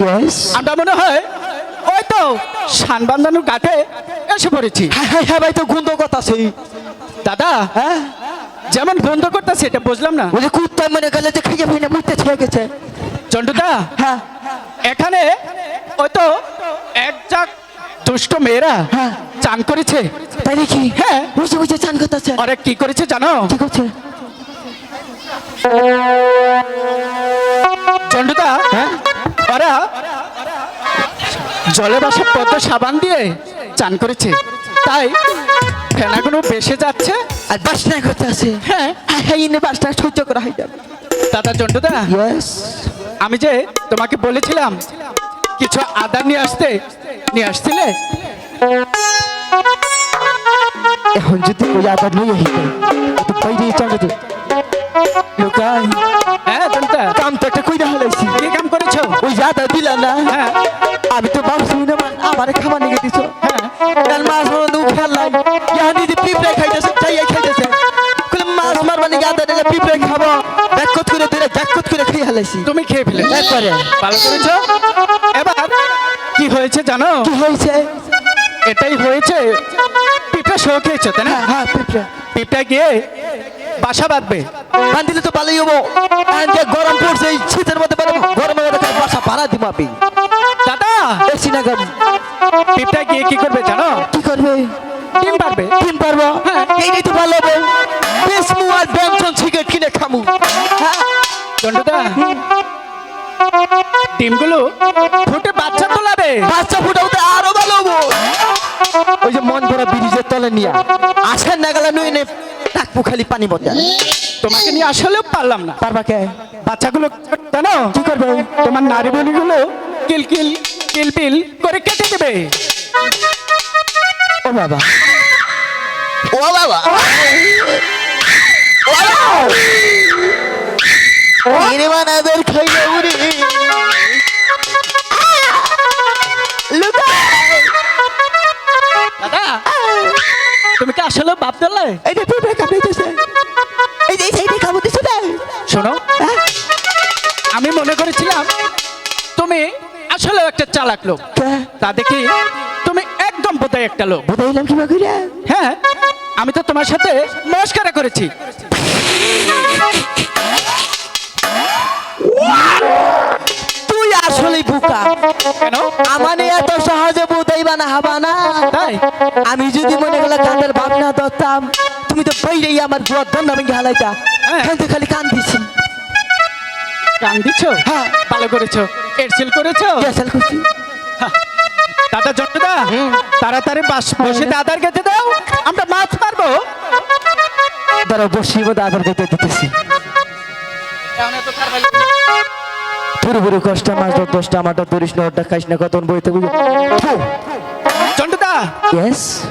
আমরা মনে হয় ওই তো শান বান্ধানোর ঘাটে এসে পড়েছি। হ্যাঁ হ্যাঁ হ্যাঁ ভাই তো গন্ধ কথা সেই। দাদা হ্যাঁ? যেমন বন্ধ করতেছে এটা বুঝলাম না। ওই যে কুত্তায় মনে গেলে যে খাইয়ে না মুখতে ছেড়ে গেছে। জন্টুদা হ্যাঁ। এখানে ওই তো এক জাক দুষ্ট মেয়েরা হ্যাঁ। চান করেছে। তাই নাকি? হ্যাঁ। বুঝে বুঝে চান করতেছে। আরে কি করেছে জানো? ঠিক আছে চন্ডুদা হ্যাঁ? ওরা জলে বাসা পদ্ম সাবান দিয়ে চান করেছে। তাই ফেনাগুলো বেসে যাচ্ছে। আর বাসনা করতে আছে হ্যাঁ। হ্যাঁ হ্যাঁ ইনে বাসনা সহ্য করা হয়ে যাবে দাদা চন্ডুদা আমি যে তোমাকে বলেছিলাম কিছু আদা নিয়ে আসতে নিয়ে আসছিলে? এখন যদি ওই আবার নিয়ে বাইরে যাতা দিলা না? হ্যাঁ। আমি তো ভাবছি না আমার খাবার নিয়ে দিছো। হ্যাঁ। কাল মাছ মারো দু খেলাই ইয়া দিদি পিঁপড়ে খাইতেছে চাইয়া খাইতেছে। মাছ মারবা নাকি আদা দিলে পিঁপড়ে খাব। ব্যাকত করে দিলে ব্যাকত করে খেয়ে হালাইছি। তুমি খেয়ে ফেলে। একবারে। ভালো করেছ? এবার কি হয়েছে জানো? কি হয়েছে? এটাই হয়েছে পিঠা শো খেয়েছো তাই না? হ্যাঁ হ্যাঁ পিঁপড়ে। পিঠা গিয়ে বাসা বাঁধবে। বান্ধিলে তো ভালোই হব। গরম পড়ছে শীতের মধ্যে মানে গরমের মধ্যে বাসা আপনি দাদা! এসি না গাম পিঠা গিয়ে কি করবে জানো? কি করবে? ডিম পারবে। কিন পারব। হ্যাঁ। এইটাই তো ভালো হবে। বেশ মু আর ব্যঞ্জন সিগারেট কিনে খামু। হ্যাঁ চন্ডুদা ডিমগুলো ফুটে বাচ্চা তোলাবে বাচ্চা ফুটাতে আরও ভালো হব। ওই যে মন ভরা ব্রিজের তলে নিয়ে আসেন না গেলে নুই নে। টাকপু খালি পানি বদলা তোমাকে নিয়ে আসলেও পারলাম না। পারবা কে বাচ্চাগুলো জানো কি করবে? তোমার নারী বলিগুলো কিল কিল কিল করে কেটে দেবে। ও বাবা। ও বাবা। ও বাবা। ও উড়ি। আসলেও বাপ দিলে এই যে পিঁপড়ে কামড়াইতেছে এই যে এই সাইডে কামড় দিছে না শোনো আমি মনে করেছিলাম তুমি আসলে একটা চালাক লোক। তা দেখি তুমি একদম বোধহয় একটা লোক। বুঝাইলাম কি বাগুরা হ্যাঁ আমি তো তোমার সাথে নমস্কার করেছি। তুই আসলেই বোকা। কেন? আমানে এত সহজে বুঝাইবা না হাবা না। তাই আমি যদি মনে গেলে কাঁদের ভাবনা ধরতাম তুমি তো বাইরেই আমার বুয়ার ধন্য ভেঙে হালাইতা। হ্যাঁ। কিন্তু খালি কান দিছি কান দিচ্ছ হ্যাঁ। ভালো করেছ। এরসেল করেছ? গ্যাসাল করছি। দাদা জন্টুদা তাড়াতাড়ি বাস বসে দাদার কাছে দাও। আমরা মাছ মারবো। ধরো বসিব আধার কেটে দিতেছি। পুরো পুরো কষ্ট মাছ দশটা আমারটা ধরিস না ওটা খাইস না কতন বইতে জন্টুদা Yes?